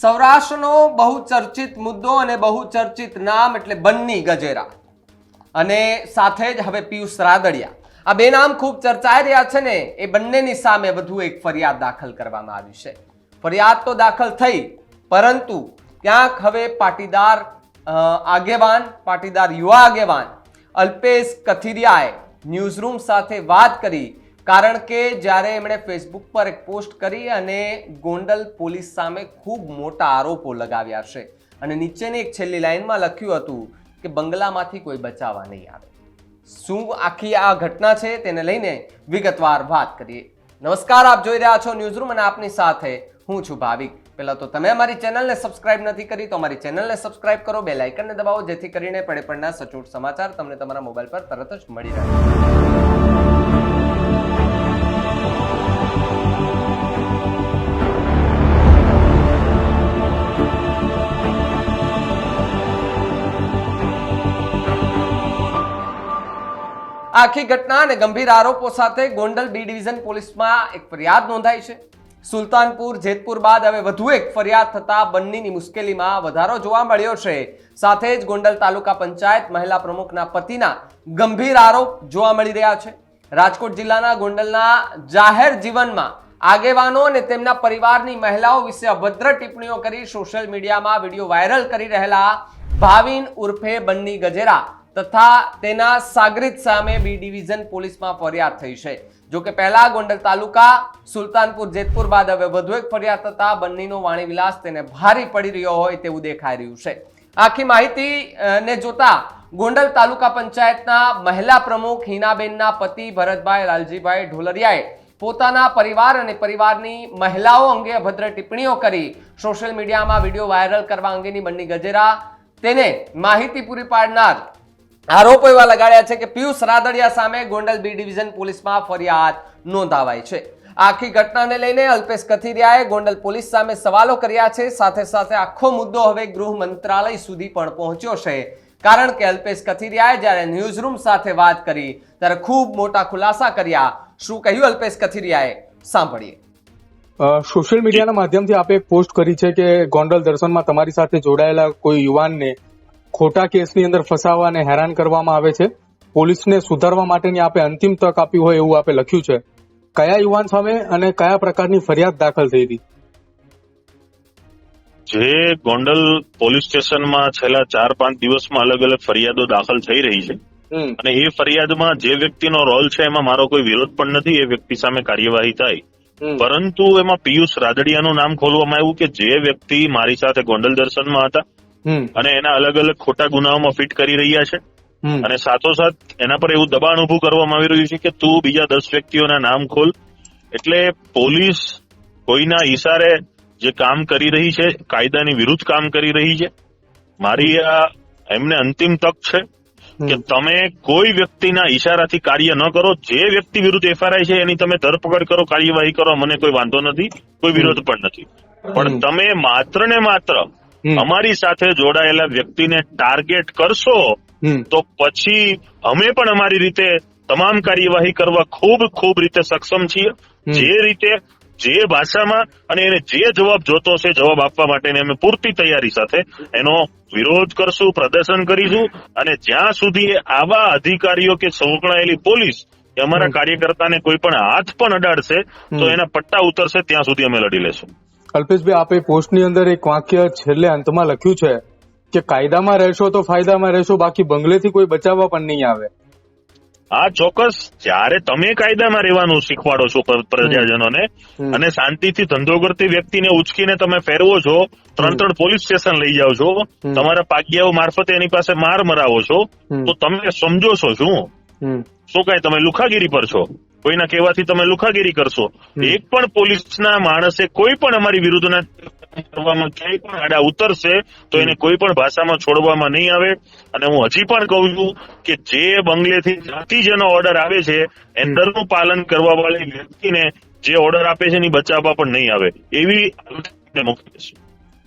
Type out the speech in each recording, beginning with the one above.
સૌરાષ્ટ્રનો બહુ ચર્ચિત મુદ્દો અને બહુ ચર્ચિત નામ એટલે બન્ની ગજેરા. અને સાથે જ હવે પિયુષ રાદડિયા. આ બે નામ ખૂબ ચર્ચાઈ રહ્યા છે ને, એ બંનેની સામે વધુ એક ફરિયાદ દાખલ કરવામાં આવી છે. ફરિયાદ તો દાખલ થઈ, પરંતુ ક્યાંક હવે પાટીદાર આગેવાન, પાટીદાર યુવા આગેવાન અલ્પેશ કથિરિયાએ ન્યૂઝરૂમ સાથે વાત કરી કારણ કે જ્યારે એમણે ફેસબુક પર એક પોસ્ટ કરી અને ગોંડલ પોલીસ સામે ખૂબ મોટા આરોપો લગાવ્યા છે. અને નીચેની એક છેલ્લી લાઇનમાં લખ્યું હતું કે બંગલામાંથી કોઈ બચાવવા નહીં આવે. શું આખી આ ઘટના છે તેને લઈને વિગતવાર વાત કરીએ. નમસ્કાર, આપ જોઈ રહ્યા છો ન્યૂઝરૂમ અને આપની સાથે હું છું ભાવિક. પહેલાં તો તમે અમારી ચેનલને સબસ્ક્રાઇબ નથી કરી તો અમારી ચેનલને સબસ્ક્રાઇબ કરો, બે લાઇકનને દબાવો, જેથી કરીને પડે પડના સચોટ સમાચાર તમને તમારા મોબાઈલ પર તરત જ મળી રહે. આખી ઘટના અને ગંભીર આરોપો સાથે ગોંડલ બી ડિવિઝન પોલીસમાં એક ફરિયાદ નોંધાઈ છે. સુલતાનપુર, જેતપુર બાદ હવે વધુ એક ફરિયાદ થતા બંનેની મુશ્કેલીમાં વધારો જોવા મળ્યો છે. સાથે જ ગોંડલ તાલુકા પંચાયત મહિલા પ્રમુખના પતિના ગંભીર આરોપ જોવા મળી રહ્યા છે. રાજકોટ જિલ્લાના ગોંડલના જાહેર જીવનમાં આગેવાનો અને તેમના પરિવારની મહિલાઓ વિશે અભદ્ર ટિપ્પણીઓ કરી સોશિયલ મીડિયામાં વીડિયો વાયરલ કરી રહેલા ભાવિન ઉર્ફે બન્ની ગજેરા તથા તેના સાગરિત સામે બી ડિવિઝન પોલીસમાં ફરિયાદ થઈ છે. જોકે પહેલા ગોંડલ તાલુકા સુલતાનપુર જેતપુર બાદ હવે વધુ એક ફરિયાદ થતા બંનેનો વાણી વિલાસ તેને ભારી પડી રહ્યો હોય તેવું દેખાઈ રહ્યું છે. આખી માહિતી ને જોતા ગોંડલ તાલુકા પંચાયતના મહિલા પ્રમુખ હિનાબેનના પતિ ભરતભાઈ લાલજીભાઈ ઢોલરિયાએ પોતાના પરિવાર અને પરિવારની મહિલાઓ અંગે અભદ્ર ટિપ્પણીઓ કરી સોશિયલ મીડિયામાં વીડિયો વાયરલ કરવા અંગેની બંને ગજેરા. તેને માહિતી પૂરી પાડનાર આરોપો એવા લગાડ્યા છે કે પિયુષ રાદડિયા સામે ગોંડલ બી ડિવિઝન પોલીસમાં ફરિયાદ નોંધાવાઈ છે. આખી ઘટનાને લઈને અલ્પેશ કથિરિયાએ ગોંડલ પોલીસ સામે સવાલો કર્યા છે. સાથે સાથે આખો મુદ્દો હવે ગૃહ મંત્રાલય સુધી પણ પહોંચ્યો છે. કારણ કે અલ્પેશ કથિરિયાએ જ્યારે ન્યૂઝરૂમ સાથે વાત કરી, ત્યારે ખૂબ મોટા ખુલાસા કર્યા. શું કહ્યું અલ્પેશ કથિરિયાએ? સાંભળીએ. સોશિયલ મીડિયાના માધ્યમથી આપે પોસ્ટ કરી છે કે ગોંડલ દર્શનમાં તમારી સાથે જોડાયેલા કોઈ યુવાનને ખોટા કેસની અંદર ફસાવવા અને હેરાન કરવામાં આવે છે. પોલીસને સુધારવા માટેની આપે અંતિમ તક આપી હોય એવું આપે લખ્યું છે. કયા યુવાન સામે અને કયા પ્રકારની ફરિયાદ દાખલ થઈ હતી? જે ગોંડલ પોલીસ સ્ટેશનમાં છેલ્લા ચાર પાંચ દિવસમાં અલગ અલગ ફરિયાદો દાખલ થઈ રહી છે. અને એ ફરિયાદમાં જે વ્યક્તિનો રોલ છે એમાં મારો કોઈ વિરોધ પણ નથી એ વ્યક્તિ સામે કાર્યવાહી થાય. પરંતુ એમાં પિયુષ રાદડિયાનું નામ ખોલવામાં આવ્યું કે જે વ્યક્તિ મારી સાથે ગોંડલ દર્શનમાં હતા અને એના અલગ અલગ ખોટા ગુનાઓમાં ફિટ કરી રહ્યા છે. અને સાથોસાથ એના પર એવું દબાણ ઉભું કરવામાં આવી રહ્યું છે કે તું બીજા દસ વ્યક્તિઓના નામ ખોલ. એટલે પોલીસ કોઈના ઈશારે જે કામ કરી રહી છે કાયદાની વિરુદ્ધ કામ કરી રહી છે. મારી આ એમને અંતિમ તક છે કે તમે કોઈ વ્યક્તિના ઈશારાથી કાર્ય ન કરો. જે વ્યક્તિ વિરુદ્ધ એફઆરઆઈ છે એની તમે ધરપકડ કરો કાર્યવાહી કરો મને કોઈ વાંધો નથી કોઈ વિરોધ પણ નથી. પણ તમે માત્ર ને માત્ર. અમારી સાથે જોડાયેલા વ્યક્તિને ટાર્ગેટ કરશો તો પછી અમે પણ અમારી રીતે તમામ કાર્યવાહી કરવા ખૂબ ખૂબ રીતે સક્ષમ છીએ. જે રીતે જે ભાષામાં અને એને જે જવાબ જોતો છે જવાબ આપવા માટેની અમે પૂરતી તૈયારી સાથે એનો વિરોધ કરશું પ્રદર્શન કરીશું અને જ્યાં સુધી આવા અધિકારીઓ કે સંકળાયેલી પોલીસ કે અમારા. કાર્યકર્તાને કોઈ પણ હાથ પણ અડાડશે તો એના પટ્ટા ઉતરશે ત્યાં સુધી અમે લડી લેશું. અલ્પેશભાઈ આપે પોસ્ટની અંદર એક વાક્ય છેલ્લે અંતમાં લખ્યું છે કે કાયદામાં રહેશો તો ફાયદામાં રહેશો બાકી બંગલેથી કોઈ બચાવવા પણ નહીં આવે. આ ચોક્કસ. જ્યારે તમે કાયદામાં રહેવાનું શીખવાડો છો પ્રજાજનોને અને શાંતિથી ધંધો કરતી વ્યક્તિને ઉચકીને તમે ફેરવો છો ત્રણ ત્રણ પોલીસ સ્ટેશન લઈ જાઓ છો તમારા પાકિયાઓ મારફતે એની પાસે માર મરાવો છો તો તમે સમજો છો શું? શું કઈ તમે લુખાગીરી પર છો? કોઈના કહેવાથી તમે લુખાગીરી કરશો. એક પણ પોલીસના માણસે કોઈ પણ અમારી વિરુદ્ધના કરવામાં ક્યાંય પણ આડા ઉતરશે તો એને કોઈ પણ ભાષામાં છોડવામાં નહીં આવે. અને હું હજી પણ કહું છું કે જે બંગલેથી જ્યાંથી જેનો ઓર્ડર આવે છે એન્ડરનું પાલન કરવા વાળી વ્યક્તિને જે ઓર્ડર આપે છે એની બચાવવા પણ નહીં આવે. એવી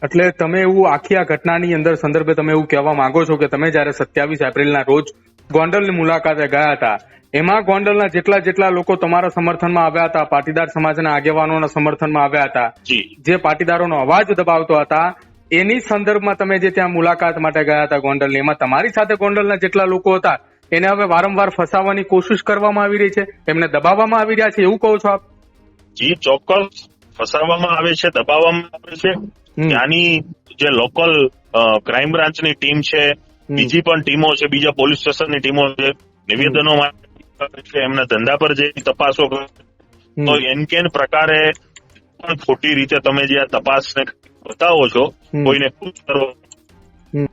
એટલે તમે એવું આખી આ ઘટનાની અંદર સંદર્ભે તમે એવું કહેવા માંગો છો કે તમે જયારે સત્યાવીસ એપ્રિલના રોજ ગોંડલની મુલાકાતે ગયા હતા. એમાં ગોંડલના જેટલા જેટલા લોકો તમારા સમર્થનમાં આવ્યા હતા પાટીદાર સમાજના આગેવાનોના સમર્થનમાં આવ્યા હતા જી. પાટીદારોનો અવાજ દબાવતો હતા એની સંદર્ભમાં તમે જે ત્યાં મુલાકાત માટે ગયા હતા ગોંડલની એમાં તમારી સાથે ગોંડલના જેટલા લોકો હતા એને હવે વારંવાર ફસાવવાની કોશિશ કરવામાં આવી રહી છે એમને દબાવવામાં આવી રહ્યા છે એવું કહો છો આપ? જી ચોક્કસ. ફસાવવામાં આવે છે દબાવવામાં આવે છે. ત્યાંની જે લોકલ ક્રાઇમ બ્રાન્ચની ટીમ છે બીજી પણ ટીમો છે બીજા પોલીસ સ્ટેશનની ટીમો છે. નિવેદનો છે એમના ધંધા પર જે તપાસો કરે તો એન કેન પ્રકારે પણ ખોટી રીતે તમે જે આ તપાસને બતાવો છો કોઈને ખુશ કરો.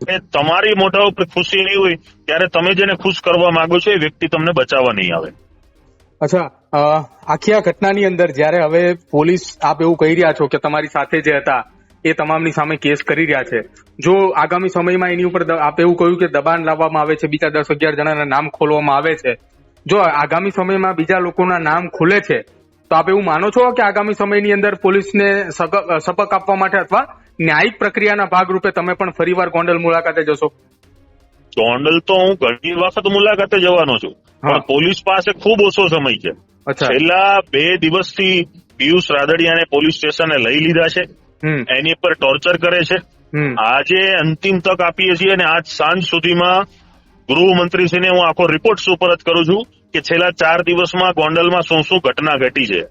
એ તમારી મોઢા ઉપર ખુશી નહીં હોય ત્યારે તમે જેને ખુશ કરવા માંગો છો એ વ્યક્તિ તમને બચાવવા નહીં આવે. અચ્છા આખી આ ઘટનાની અંદર જ્યારે હવે પોલીસ આપ એવું કહી રહ્યા છો કે તમારી સાથે જે હતા એ તમામની સામે કેસ કરી રહ્યા છે. જો આગામી સમયમાં એની ઉપર આપ એવું કહ્યું કે દબાણ લાવવામાં આવે છે બીજા દસ અગિયાર જણાના નામ ખોલવામાં આવે છે. જો આગામી સમયમાં બીજા લોકોના નામ ખુલે છે તો આપ એવું માનો છો કે આગામી સમયની અંદર પોલીસને સગ- આપવા માટે અથવા ન્યાયિક પ્રક્રિયાના ભાગરૂપે તમે પણ ફરીવાર ગોંડલ મુલાકાતે જશો? ગોંડલ તો હું ઘણી વખત મુલાકાતે જવાનો છું હા. પણ પોલીસ પાસે ખૂબ ઓછો સમય છે. અચ્છા. છેલ્લા બે દિવસથી પિયુષ રાદડિયાને પોલીસ સ્ટેશને લઈ લીધા છે. એની પર ટોર્ચર કરે છે. આજે અંતિમ તક આપીએ છીએ અને આજ સાંજ સુધીમાં ગૃહમંત્રીશ્રીને હું આખો રિપોર્ટ સુપરત કરું છું કે છેલ્લા ચાર દિવસમાં ગોંડલમાં શું શું ઘટના ઘટી છે.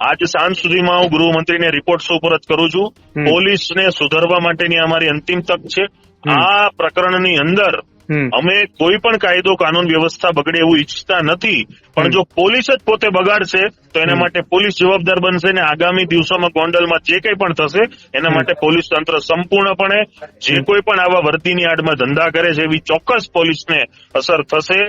આજ સાંજ સુધીમાં હું ગૃહમંત્રીને રિપોર્ટ સુપરત કરું છું. પોલીસને સુધારવા માટેની અમારી અંતિમ તક છે. આ પ્રકરણની અંદર અમે કોઈ પણ કાયદો કાનૂન વ્યવસ્થા બગડે એવું ઈચ્છતા નથી પણ જો પોલીસ જ પોતે બગાડશે તો એના માટે પોલીસ જવાબદાર બનશે ને આગામી દિવસોમાં ગોંડલમાં જે કંઈ પણ થશે એના માટે પોલીસ તંત્ર સંપૂર્ણપણે જે કોઈ પણ આવા વર્તીની આડમાં ધંધા કરે છે એવી ચોક્કસ પોલીસને અસર થશે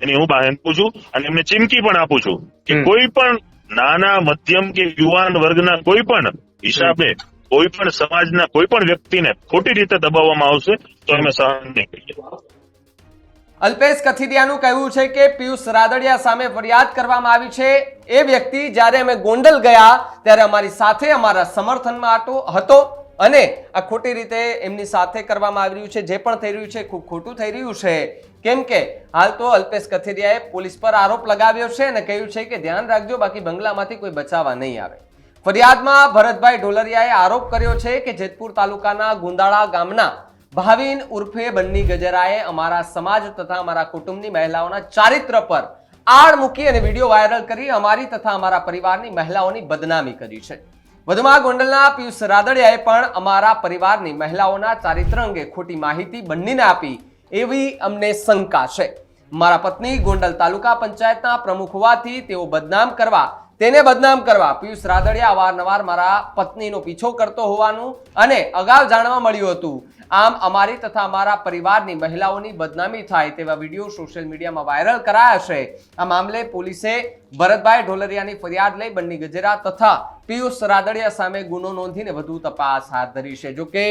એની હું બહાર આપું છું અને એમને ચીમકી પણ આપું છું કે કોઈ પણ નાના મધ્યમ કે યુવાન વર્ગના કોઈ પણ હિસાબે કોઈ પણ સમાજના કોઈ પણ વ્યક્તિને ખોટી રીતે દબાવવામાં આવશે તો અમે સહન નહીં કરીએ. અલ્પેશ કથિરિયાનું કહેવું છે કે પિયુષ રાદડિયા સામે ફરિયાદ કરવામાં આવી છે. એ વ્યક્તિ જ્યારે અમે ગોંડલ ગયા, ત્યારે અમારી સાથે અમારા સમર્થનમાં આટો હતો અને આ ખોટી રીતે એમની સાથે કરવામાં આવી રહ્યું છે. જે પણ થઈ રહ્યું છે, ખૂબ ખોટું થઈ રહ્યું છે. કેમ કે હાલ તો અલ્પેશ કથિરિયાએ પોલીસ પર આરોપ લગાવ્યો છે અને કહ્યું છે કે ધ્યાન રાખજો, બાકી બંગલામાંથી કોઈ બચાવવા નહીં આવે. ફરિયાદમાં ભરતભાઈ ઢોલરિયાએ આરોપ કર્યો છે કે જેતપુર તાલુકાના ગુંદાળા ગામના ભાવિન ઉર્ફે બન્ની ગજરાએ અમારા સમાજ તથા અમારા કુટુંબની મહિલાઓના ચારિત્ર પર આડ મૂકી અને વીડિયો વાયરલ કરી અમારી તથા અમારા પરિવારની મહિલાઓની બદનામી કરી છે. વધુમાં ગોંડલના પિયુષ રાદડિયાએ પણ અમારા પરિવારની મહિલાઓના ચારિત્ર અંગે ખોટી માહિતી બંનેને આપી એવી અમને શંકા છે. મારા પત્ની ગોંડલ તાલુકા પંચાયતના પ્રમુખ હોવાથી તેઓ બદનામ કરવા તેને બદનામ કરવા પિયુષ રાદડિયા અવારનવાર મારા પત્નીનો પીછો કરતો હોવાનું અને અગાઉ જાણવા મળ્યું હતું. આમ અમારી તથા અમારા પરિવારની મહિલાઓની બદનામી થાય તેવા વીડિયો સોશિયલ મીડિયામાં વાયરલ કરાયા છે. આ મામલે પોલીસે ભરતભાઈ ઢોલરિયાની ફરિયાદ લઈ બંને ગજેરા તથા પિયુષ રાદડિયા સામે ગુનો નોંધીને વધુ તપાસ હાથ ધરી છે. જોકે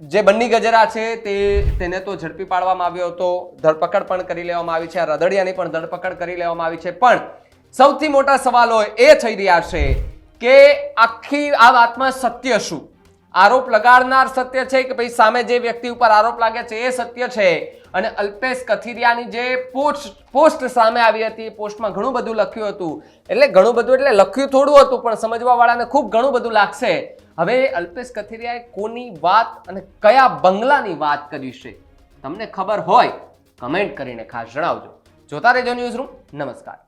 જે બન્ની ગજરા છે તે, તેને તો ઝડપી પાડવામાં આવ્યો હતો. ધરપકડ પણ કરી લેવામાં આવી છે. આ રદડિયાની પણ ધરપકડ કરી લેવામાં આવી છે. પણ સૌથી મોટા સવાલો એ થઈ રહ્યા છે કે આખી આ વાતમાં સત્ય શું? આરોપ લગાડનાર સત્ય છે કે ભાઈ સામે જે વ્યક્તિ ઉપર આરોપ લાગે છે એ સત્ય છે? અને અલ્પેશ કથિરિયાની જે પોસ્ટ પોસ્ટ સામે આવી હતી, એ પોસ્ટમાં ઘણું બધું લખ્યું હતું. એટલે ઘણું બધું એટલે લખ્યું થોડું હતું, પણ સમજવા વાળાને ખૂબ ઘણું બધું લાગશે. હવે અલ્પેશ કથિરિયાએ કોની વાત અને કયા બંગલાની વાત કરી છે? તમને ખબર હોય, કમેન્ટ કરીને ખાસ જણાવજો. જોતા રહેજો ન્યૂઝ રૂમ. નમસ્કાર.